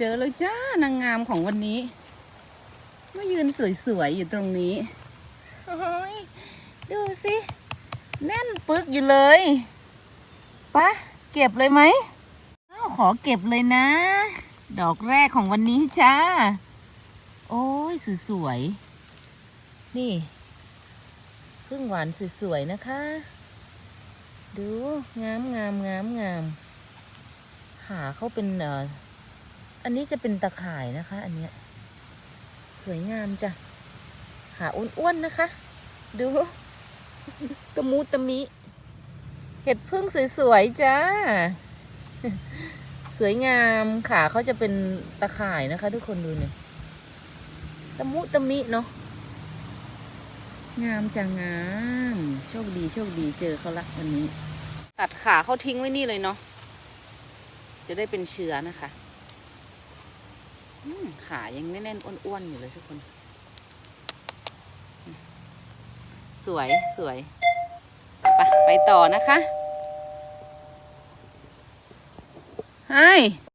เจอแล้วจ้านางงามของวันนี้มายืนสวยๆอยู่ตรงนี้โอ้ยดูสิแน่นปึกอยู่เลยปะเก็บเลยไหมอ้าวขอเก็บเลยนะ ดอกแรกของวันนี้จ้า โอ้ยสวยๆนี่พึ่งหวานสวยๆนะคะ ดูงามงามงามงามขาเขาเป็นเอ่อ อันนี้จะเป็นตะข่ายนะคะ อันเนี้ยสวยงามจ้ะขาอ้วนๆนะคะ ดูตะมูตะมิ เห็ดพึ่งสวยๆจ้าสวยงามขาเขาจะเป็นตะข่ายนะคะ ทุกคนดูเนี่ยตะมุตะมิเนาะงามจังงาม โชคดีโชคดีเจอเขาละวันนี้ ตัดขาเขาทิ้งไว้นี่เลยเนาะจะได้เป็นเชื้อนะคะ ขายังแน่นๆอ้วนๆอยู่เลยทุกคน สวยสวยไปไปต่อนะคะให้